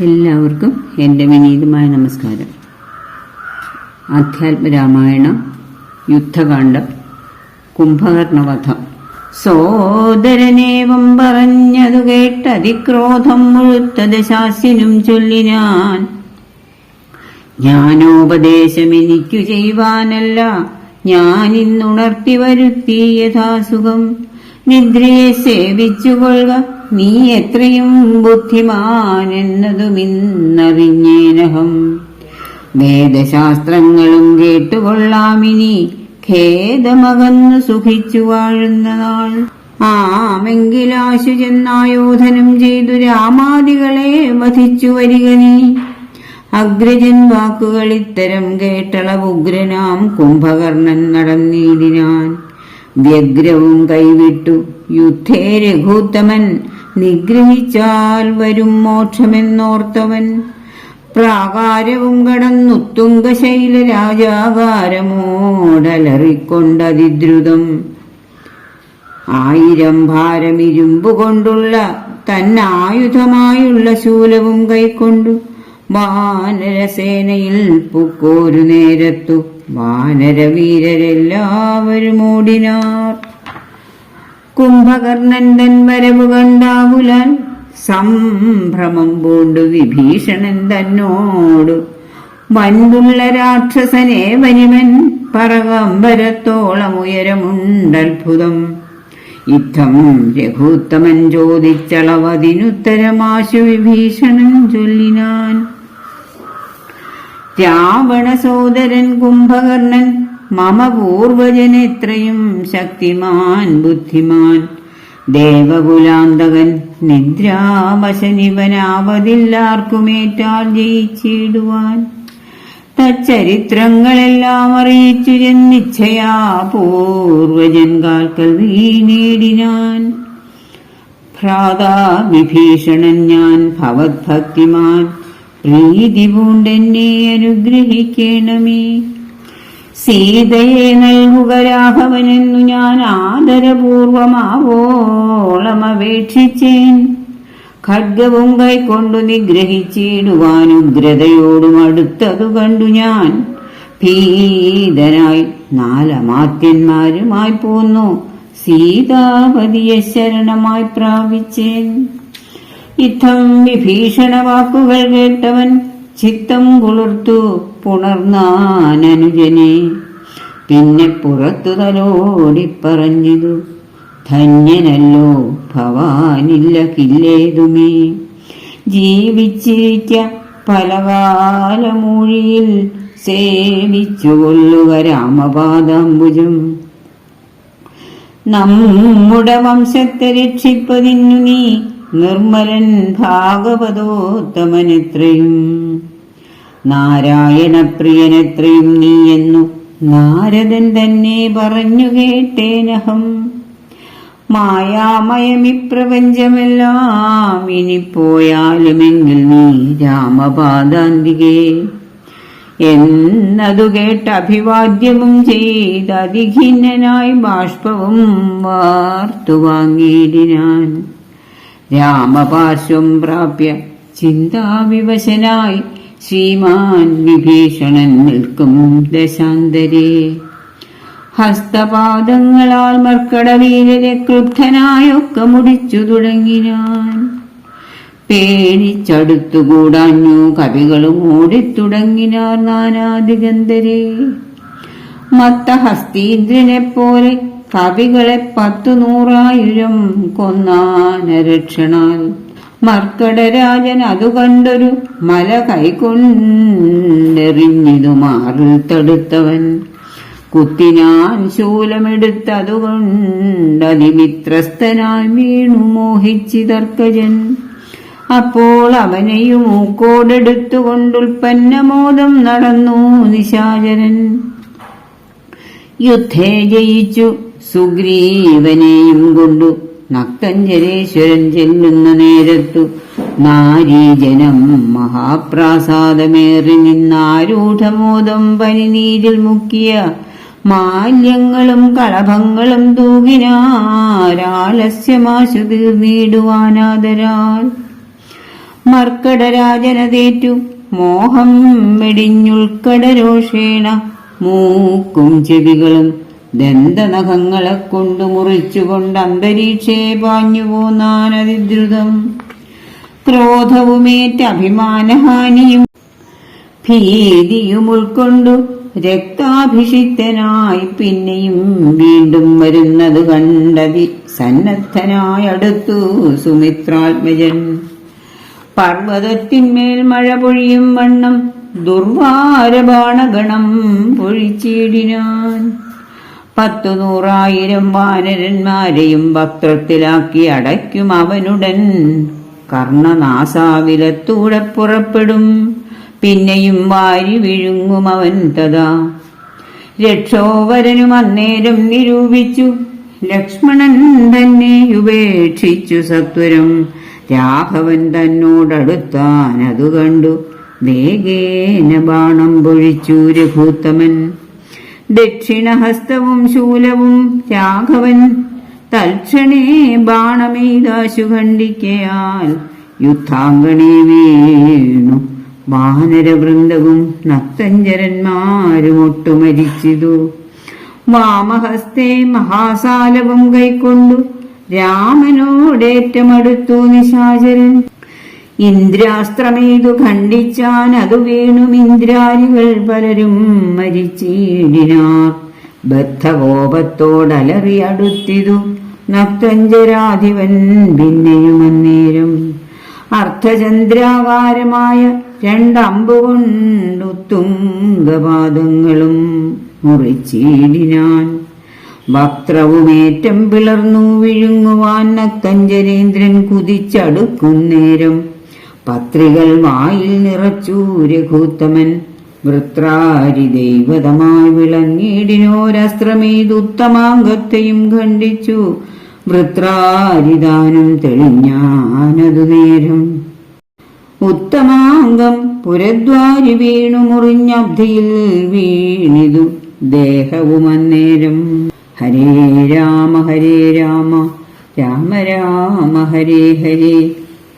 എല്ലാവർക്കും എന്റെ വിനീതമായ നമസ്കാരം. അധ്യാത്മരാമായണ യുദ്ധകാന്ഡം കുംഭകർണവധം. സോദരനേവം പറഞ്ഞതു കേട്ടതിക്രോധം മുഴുത്തത് ശാസ്യനും ചൊല്ലിനാൻ ജ്ഞാനോപദേശം എനിക്കു ചെയ്യുവാനല്ല ഞാൻ ഇന്നുണർത്തി വരുത്തി യഥാസുഖം. നിദ്രയെ സേവിച്ചുകൊള്ളുക. നീ എത്രയും ബുദ്ധിമാൻ എന്നതുമിന്നറിഞ്ഞേനഹം വേദശാസ്ത്രങ്ങളും കേട്ടുകൊള്ളാമിനി. ഖേദമകന്നു സുഖിച്ചു വാഴുന്ന നാൾ. ആമെങ്കിലാശു ചെന്നായോധനം ചെയ്തു രാമാദികളെ വധിച്ചു വരിക നീ. അഗ്രജൻ വാക്കുകൾ ഇത്തരം കേട്ടളവുഗ്രനാം കുംഭകർണൻ നടന്നീടിനാൻ വ്യഗ്രവും കൈവിട്ടു. യുദ്ധേ രഘൂത്തമൻ നിഗ്രഹിച്ചാൽ വരും മോക്ഷമെന്നോർത്തവൻ. പ്രാകാരവും കടന്നുത്തുംഗശൈല രാജാകാരമോടലറിക്കൊണ്ടതിദ്രുതം. ആയിരം ഭാരം ഇരുമ്പു കൊണ്ടുള്ള തന്നായുധമായുള്ള ശൂലവും കൈക്കൊണ്ടു. വാനരസേനയിൽ പുക്കോരു നേരത്തു വാനരവീരരെല്ലാവരും ഓടിനാർ. കുംഭകർണൻ തൻ വരവ് കണ്ടാവുലാൻ സംഭ്രമം പൂണ്ടു വിഭീഷണൻ തന്നോടു. വൻപുള്ള രാക്ഷസനെ വനിമൻ പറകമ്പരത്തോളം ഉയരമുണ്ടത്ഭുതം. യുദ്ധം രഘുത്തമൻ ചോദിച്ചളവതിനുത്തരമാശു വിഭീഷണൻ ചൊല്ലിനാൻ. രാവണ സോദരൻ കുംഭകർണൻ മമ പൂർവജനെത്രയും ശക്തിമാൻ ബുദ്ധിമാൻ. ദേവകുലാന്തകൻ നിദ്രാവശനിവനാവതില്ലാർക്കുമേറ്റാൽ ജയിച്ചിടുവാൻ. തച്ചരിത്രങ്ങളെല്ലാം അറിയിച്ചു ചെന്നിച്ഛയാ പൂർവജൻ കാൽക്കൽ വീണേടിനാൻ. ഭ്രാതാ വിഭീഷണൻ ഞാൻ ഭവദ്ഭക്തിമാൻ പ്രീതി പൂണ്ടെന്നെ അനുഗ്രഹിക്കണമേ. സീതയെ നൽകുക രാഘവനെന്നു ഞാൻ ആദരപൂർവമാവോളം അപേക്ഷിച്ചേൻ. ഖഡ്ഗവും കൈക്കൊണ്ടു നിഗ്രഹിച്ചിടുവാൻ ഉഗ്രതയോടും അടുത്തതു കണ്ടു ഞാൻ. ഭീതനായി നാലമാത്യന്മാരുമായി പോന്നു. സീതാപതിയെ ശരണമായി പ്രാപിച്ചേൻ. യുദ്ധം വിഭീഷണ വാക്കുകൾ കേട്ടവൻ ചിത്തം കുളിർത്തു പുണർന്നാനനുജനെ. പിന്നെ പുറത്തു തലോടി പറഞ്ഞതു ധന്യനല്ലോ ഭവാനില്ല കില്ലേതുമേ ജീവിച്ചിരിക്ക പലകാലമൂഴിയിൽ സേവിച്ചു കൊല്ലുക രാമപാദാംബുജം. നമ്മുടെ വംശത്തെ രക്ഷിപ്പതിന്നു നീ നിർമ്മലൻ ഭാഗവതോത്തമനെത്രയും. നാരായണപ്രിയനെത്രയും നീ എന്നു നാരദൻ തന്നെ പറഞ്ഞു കേട്ടേനഹം. മായാമയമിപ്രപഞ്ചമെല്ലാം ഇനിപ്പോയാലുമെങ്കിൽ നീ രാമപാദാന്തികേ. എന്നതു കേട്ട് അഭിവാദ്യവും ചെയ്ത് അതിഖിന്നനായി ബാഷ്പവും വാർത്തു വാങ്ങിയിടിനാൻ രാമപാർശ്വം പ്രാപ്യ ചിന്താവിവശനായി ശ്രീമാൻ വിഭീഷണൻ നിൽക്കും ദശാന്തരേ. ഹസ്തപാദങ്ങളാൽ മർക്കടവീരരെ ക്രുദ്ധനായൊക്കെ മുടിച്ചു തുടങ്ങിനാൻ. പേടിച്ചടുത്തുകൂടാഞ്ഞു കവികളും ഓടിത്തുടങ്ങിനാർ നാനാദിഗന്ധരെ. മത്തഹസ്തീന്ദ്രനെ പോലെ കവികളെ പത്തു നൂറായിരം കൊന്നാനരക്ഷണാൽ മർക്കടരാജൻ അതു കണ്ടൊരു മല കൈകൊണ്ടെറിഞ്ഞിതു മാറിൽ തടുത്തവൻ. കുത്തിനാൻ ശൂലമെടുത്തതുകൊണ്ടതിമിത്രസ്ഥനായി വീണു മോഹിച്ചിതർക്കജൻ. അപ്പോൾ അവനെയും മൂക്കോടെടുത്തുകൊണ്ടുൽപ്പന്നമോദം നടന്നു നിശാചരൻ. യുദ്ധേ ജയിച്ചു. സുഗ്രീവനെയും കൊണ്ടു നക്തഞ്ജലേശ്വരൻ ചെല്ലുന്ന നേരത്തു നാരീജനം മഹാപ്രാസാദമേറി നിന്നാരൂഢമോദം പനിനീരിൽ മുക്കിയ മാല്യങ്ങളും കളഭങ്ങളും തൂകിനാരാലസ്യമാശു തീർന്നിടുവാനാദരാൽ മർക്കടരാജനതേറ്റു മോഹം വെടിഞ്ഞുൾക്കടരോഷേണ മൂക്കും ചെവികളും ദന്തനഖങ്ങളെ കൊണ്ടു മുറിച്ചുകൊണ്ട് അന്തരീക്ഷേ പാഞ്ഞു പോന്നാനതിദ്രുതം ക്രോധവുമേറ്റ അഭിമാനഹാനിയും ഭീതിയും ഉൾക്കൊണ്ടു രക്താഭിഷിക്തനായി പിന്നെയും വീണ്ടും വരുന്നത് കണ്ടതി സന്നദ്ധനായി അടുത്തു സുമിത്രാത്മജൻ. പർവതത്തിന്മേൽ മഴ പൊഴിയും വണ്ണം ദുർവാരബാണഗണം പൊഴിച്ചിടിനാൻ. പത്തു നൂറായിരം വാനരന്മാരെയും വക്രത്തിലാക്കി അടയ്ക്കും അവനുടൻ. കർണനാസാവിലത്തൂടെ പുറപ്പെടും പിന്നെയും വാരി വിഴുങ്ങും അവൻ തഥാ. രക്ഷോവരനും അന്നേരം നിരൂപിച്ചു. ലക്ഷ്മണൻ തന്നെ ഉപേക്ഷിച്ചു സത്വരം. രാഘവൻ തന്നോടടുത്താൻ അതു കണ്ടു വേഗേന ബാണം പൊഴിച്ചു രഘൂത്തമൻ. ദക്ഷിണഹസ്തവും ശൂലവും രാഘവൻ. തൽക്ഷണേ ബാണമേതാശു ഖണ്ഡിക്കയാൽ യുദ്ധാംഗണേ വീണു. വാനരവൃന്ദവും നക്തഞ്ചരന്മാരും ഒട്ടുമരിച്ചിതു വാമഹസ്തേ മഹാസാലവും കൈക്കൊണ്ടു രാമനോടേറ്റമടുത്തു നിശാചരൻ. ഇന്ദ്രാസ്ത്രമേതു ഖണ്ഡിച്ചാൻ അതു വീണും ഇന്ദ്രാരികൾ പലരും മരിച്ചിടിനാർ ബദ്ധകോപത്തോടലറി അടുത്തിതു നക്തഞ്ചരാധിപൻ പിന്നെയും അന്നേരം. അർത്ഥചന്ദ്രാകാരമായ രണ്ടമ്പുകൊണ്ടുത്തുംഗപാദങ്ങളും മുറിച്ചിടിനാൻ. വക്രവുമേറ്റം പിളർന്നു വിഴുങ്ങുവാൻ നക്തഞ്ചരേന്ദ്രൻ കുതിച്ചടുക്കുന്നേരം പത്രികൾ വായിൽ നിറച്ചു രഘുത്തമൻ. വൃത്രാരി ദൈവതമായി വിളങ്ങിടിനോരസ്ത്രമേതുത്തമാംഗത്തെയും ഖണ്ഡിച്ചു. വൃത്രാരിദാനം തെളിഞ്ഞാനതു നേരം. ഉത്തമാംഗം പുരദ്വാരി വീണു മുറിഞ്ഞബ്ധിയിൽ വീണിതു ദേഹവും അന്നേരം ഹരേ രാമ ഹരേ രാമ രാമ രാമ ഹരേ ഹരേ.